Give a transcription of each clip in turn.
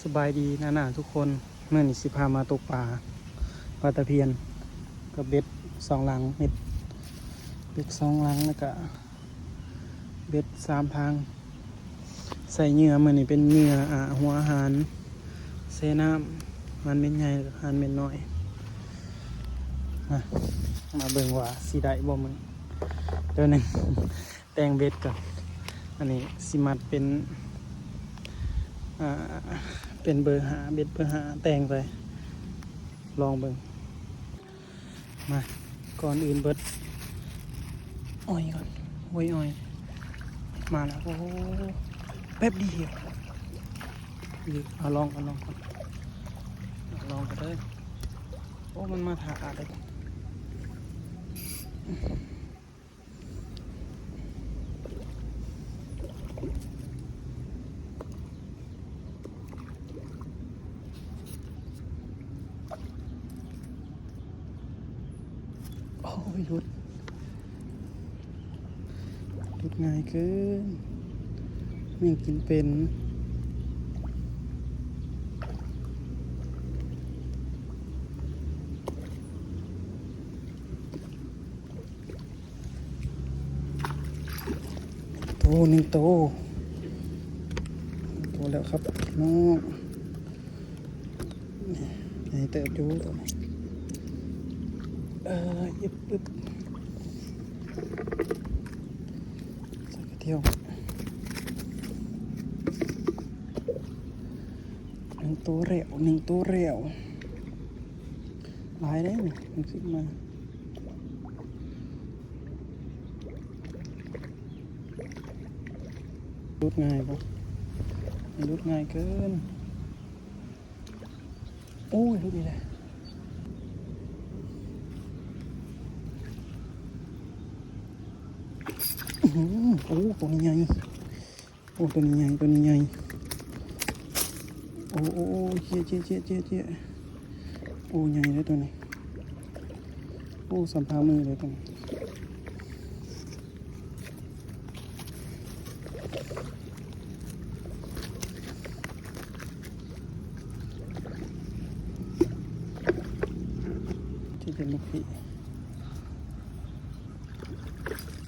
สบายดีนะน่ะทุกคนเมื่อนี้สิพามาตกปลาปลาตะเพียนกับเบ็ดสองหลังเม็ดเบ็ดสองหลังแล้วก็เบ็ดสามทาง ใส่เหงื่อมื่อนี้เป็นเหงื่ออ่าหัวอาหารเซน้ำมันเป็นใหญ่อหารเป็นน้อยมามาเบิ่งว่าสีได้บ่มึงเดี๋ยวหนึงแต่งเบ็ดก่อน อันนี้สิมัดเป็นเป็นเบอร์หาเบ็ดเบอร์หาแต่งไป ลองเบิ่งมาก่อนอื่นเบิดอ้อยก่อนโอ้ยอ้อย มาแล้วโอ้แป๊บเดียวดีเอาลองเอาลองก่อนลองกันเลยโอ้มันมาถาดเลย โอ้ยหยุดหยุดง่ายเกินไม่กินเป็นโตหนึ่งโตโตแล้วครับน้องไหนเติบอยู่ตัวไหน เออยึบยึบใส่กระเทียมหนึ่งตัวเร็วหนึ่งตัวเร็วลายได้นี่มันขึ้นมารุดง่ายปะรุดง่ายเกิน โอ้ยรุดอีกแล้วอื้อหือ โอ้ตัวนี้ใหญ่โอ้ตัวนี้ใหญ่ตัวนี้ใหญ่โอ้โอ้โอ้เจี๊ยเจี๊ยเจี๊ยเจี๊ยเจี๊ยโอ้ใหญ่เลยตัวนี้โอ้สัมภามือเลยตัวนี้ที่เป็นลูกพี่อื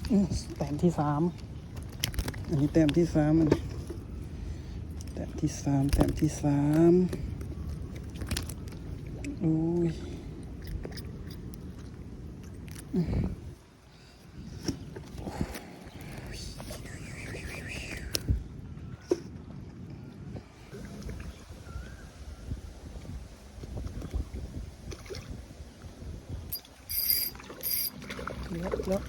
ม แต้มที่สามอันนี้แต้มที่สามอันนี้แต้มที่สามแต้มที่สามโอ้ยอืมเยอะเยอะ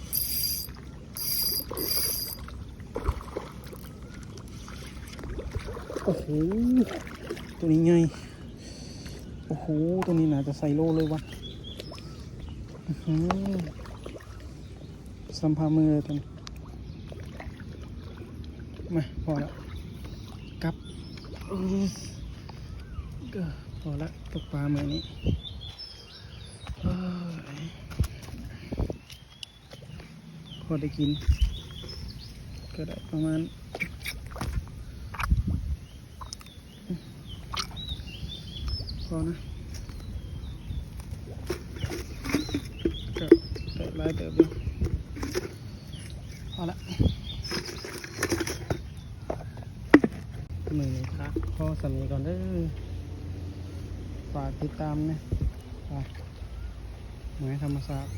โอ้โห ตัวนี้ไง โอ้โห ตัวนี้น่าจะใส่โลเลยวะสัมภามือเลยตัวนี้มาพอล้วกลับก็พอละตกปลาเมือนี้พอได้กิน ก็ได้ประมาณ อนะก็ได้หลายเติบอยู่พอละมือนี้ครับพอสามีก่อนเด้อฝากติดตามนะฝากเหมือนธรรมศาสตร์